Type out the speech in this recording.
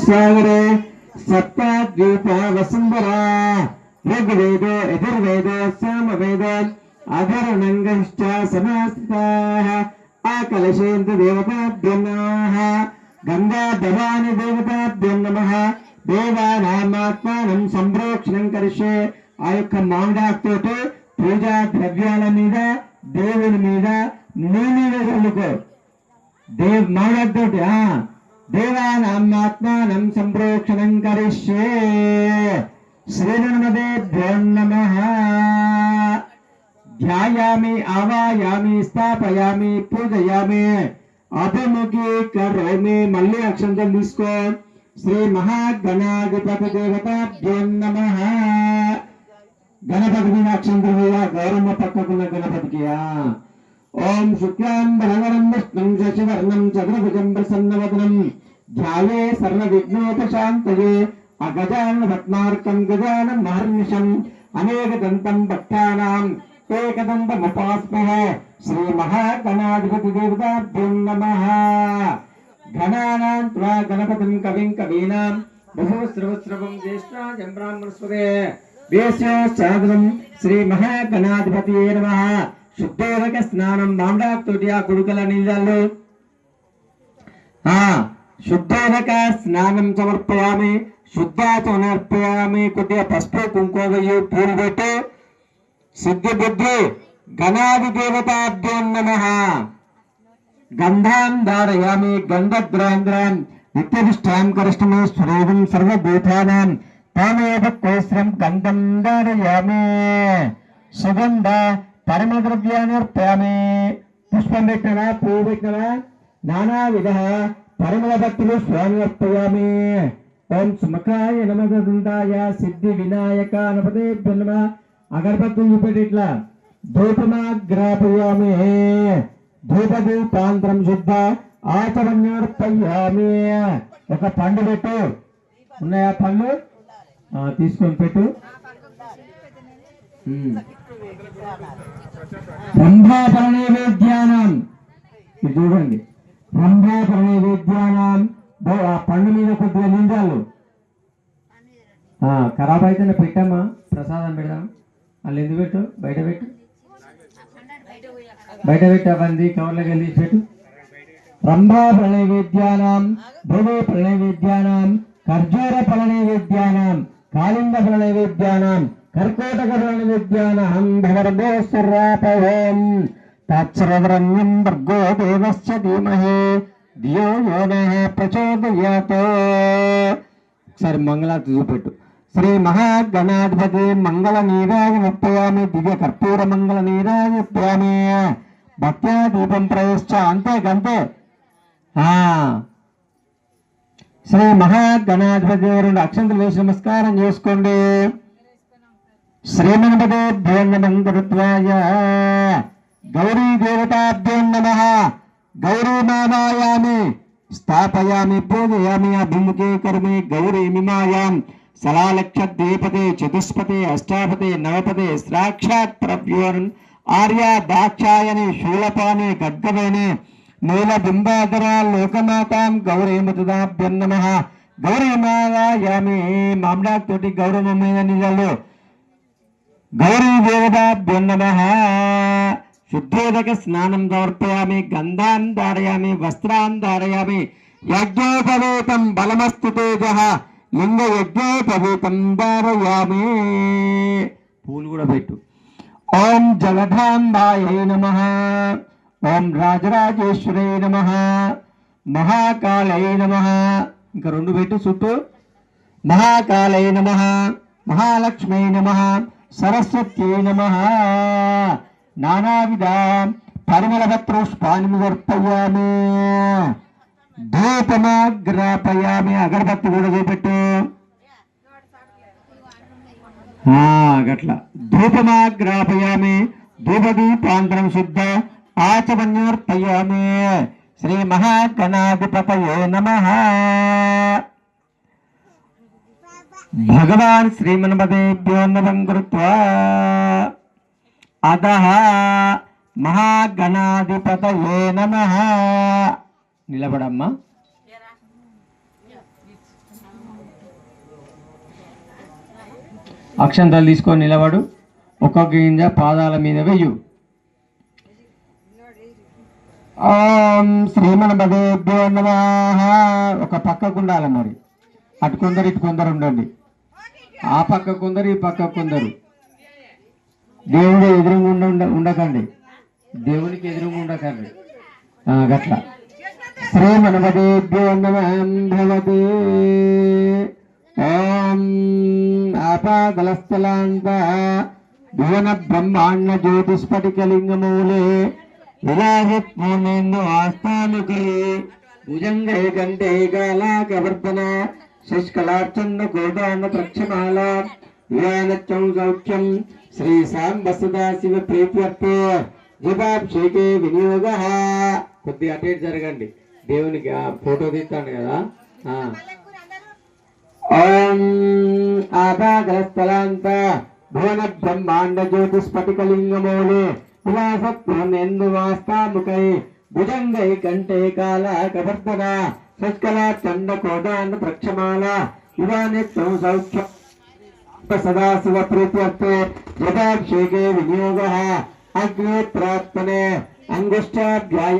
సాగరే సప్తద్వీప వసుంధరా. ఋగ్వేదో యజుర్వేదో సామవేదో అధర్ణంగశ్చ సమాస్థితాః ఆకలశేంద్ర దేవతాభ్యం నమః గంగా భవాని దేవతాభ్యం నమః దేవానామాత్మానం సంప్రోక్షణం కరిషే. ఆ యొక్క మామిడాకుతోటి పూజా ద్రవ్యాల మీద దేవుని మీద నీ మీద చల్లుకో దేవ్ మామిడాకుతోటి దేవానామాత్మానం సంప్రోక్షణం కరిష్యే శ్రీనర్మదేభ్యో నమ ధ్యాయామి ఆవాయామి స్థాపయామి పూజయామి అభిముఖీ కరోమి మళ్ళీ అక్షంతలు తీసుకో శ్రీ మహాగణాధిపతి దేవతాభ్యో నమ గణపతి మీద అక్షంతలు మీద గౌరమ్మ పక్కకున్న గణపతికియా ఓం శుక్లాం విష్ణుం శశివర్ణం చతుర్భుజం ప్రసన్నవదనం. ధ్యాయే సర్వ విఘ్నోపశాంతయే అగజాన పద్మార్కం మహర్నిషం అనేక దంతం భక్తానాం ఏకదంతముపాస్మహ శ్రీ మహాగణాధిపతి దేవతాభ్యం నమ. గణానాం త్వా గణపతిం కవిం కవీనాం. బహుశ్రవశ్రవం జ్యేష్ఠాజం బ్రాహ్మణస్పదే వేశ్యాశ్చాదనం శ్రీ మహాగణాధిపతి నమ. శుద్ధోదక స్నానం మామిడాకుతోటి ఆ కొడుకుల నీళ్ళల్లో. ఆ శుద్ధోదక స్నానం సమర్పయామి శుద్ధాతో నర్పయామి కొద్దిగా పసుపు కుంకుమయ్యి పూలు పెట్టి. సిద్ధి బుద్ధి గణాది దేవతాభ్యం నమ. గంధాం ధారయామి గంధద్రాంధ్రాం నిత్యనిష్టాం కరిష్టమే స్వరూపం సర్వభూతానాం. తామేవ కోస్రం గంధం ధారయామి. సుగంధ పరమద్రవ్యాన్ని అర్పయామి పుష్పం పెట్టినవా? పువ్వు పెట్టినవా? నానా విధ పరిమళ భక్తులు స్వామి అర్పయామి ఓం సుమకాయ నమగంధాయ సిద్ధి వినాయక నపదే నమ. అగరబత్తులు చూపెట్టి ఇట్లా. ధూపమాగ్రాపయామి. ధూపదూపాంతరం శుద్ధ ఆచరణ్యార్పయామి ఒక పండు పెట్టు. ఉన్నాయా ఆ, తీసుకొని పెట్టు. రంభాపర నైవేద్యానం ఇది చూడండి. రంభాపర నైవేద్యానం ఆ పండు మీద కొద్దిగా నిందాలు ఖరాబ్ అయితే పెట్టామా ప్రసాదం పెడదాం. వాళ్ళు ఎందుకు పెట్టు? బయట పెట్టు. బయట పెట్టు అవన్నీ కవర్లోకి వెళ్ళి పెట్టు రంభా ప్రణైవేద్యానాం భృగు ప్రణైవేద్యానాం. ఖర్జూర ఫలనైవేద్యానాం కాళింగ ఫలనైవేద్యానాం కర్కోటక ఫలనైవేద్యానాం భవర్గో సర్వాపహోం తత్సర్వరణ్యం భర్గో దేవశ్చ ధీమహి ధియో యో నః ప్రచోదయాత్ ఒకసారి మంగళాతి చూపెట్టు శ్రీ మహాగణాధిపతి మంగళ నీరాజ ముప్పయామి దివ్య కర్పూర మంగళ నీరాజ ముప్పయామి భక్త్యా దీపం ప్రవేశ అంతే గంతే శ్రీ మహాగణాధిపతి రెండు అక్షంతలు వేసి నమస్కారం చేసుకోండి శ్రీమణపదేభ్యో నమం గురుత్వాయ గౌరీ దేవతాభ్యో నమ. గౌరీమాదాయామి స్థాపయామి పూజయామి అభిముఖే కర్మే గౌరీ మిమాయాం. సలాలక్ష దీపతే చతుష్పతే అష్టాపతే నవపతే సాక్షాత్ ప్రవ్యోన్ ఆర్య దాక్షాయని శూలపాని ఖడ్గవేణి నీల బింబాధరా లోకమాతాం గౌరీమతుదాభ్యం నమ. గౌరీమాయామి తోటి గౌరవమైన నిజాలు. గౌరీ దేవతాభ్యో నమ. శుద్ధోదక స్నానం సమర్పయామి గంధాన్ ధారయామి వస్త్రాన్ ధారయామి. యజ్ఞోపవేతం బలమస్తు తేజ. లింగ యజ్ఞోపవేతం ధారయామి. పూలు కూడా పెట్టు. ఓం జలధాంబాయ నమ. ఓం రాజరాజేశ్వరే నమ. మహాకాళయ నమ. ఇంకా రెండు పెట్టు చుట్టూ మహాకాళయ నమ. మహాలక్ష్మీ నమ. సరస్వత్యై నమ. నానావిధ పరిమళపత్రోష్పాన్ని సమర్పయామి ధూపమాగ్రాపయామి. అగరబత్తి కూడా చూపెట్టు. ఆ, గట్ల. ధూపమాగ్రాపయామి. ధూపదీపాంతరం శుద్ధ. ఆచమన్యోర్పయామి. శ్రీ మహాగణాధిపతయే నమ. భగవాన్ శ్రీమన్మదేభ్యో నమం కృత్వా మహాగణాధిపత మహాగణాధిపతయే నమ నిలబడమ్మా అక్షంతలు తీసుకొని నిలబడు. ఒక్కొక్క గింజ పాదాల మీద వెయ్యు. ఓం శ్రీమణపదేభ్యో నమ. ఒక పక్కకు ఉండాలి మరి. అటు కొందరు ఇటు కొందరు ఉండండి. ఆ పక్క కొందరు ఈ పక్క కొందరు. దేవుడు ఎదురుగా ఉండ ఉండకండి. దేవునికి ఎదురుగా ఉండకండి. ఆ, గట్ల. శ్రీమణపదేభ్యో నమః ఓం ఆపాదలస్థలాంత భువన బ్రహ్మాండ జ్యోతిష్పటికలింగమూలే. విరాజత్మూర్ణేందు ఆస్థానుకే భుజంగై కంటే గాలాకవర్ధన శశికళార్చన్న గోదాన ప్రక్షమాల విరానత్యం సౌఖ్యం శ్రీ సాంబ సదాశివ ప్రీత్యర్థే జపాభిషేకే వినియోగ. కొద్దిగా అటేట్ జరగండి. దేవునికి ఆ ఫోటో తీస్తాను కదా. ఓం ఓం ఆపాగలస్థలాంత భువన బ్రహ్మాండ జ్యోతిస్ఫటికలింగమౌలి విలాసత్వం ఎందు వాస్తాముకై భుజంగై కంటే కాల కవర్ధన శస్కల చండ కోదాన ప్రక్షమాల ఇవానిత్యం సౌఖ్యం సదాశివ ప్రీత్యర్థే జపాభిషేకే వినియోగ అగ్ని ప్రాప్తనే అంగుష్టాధ్యాయ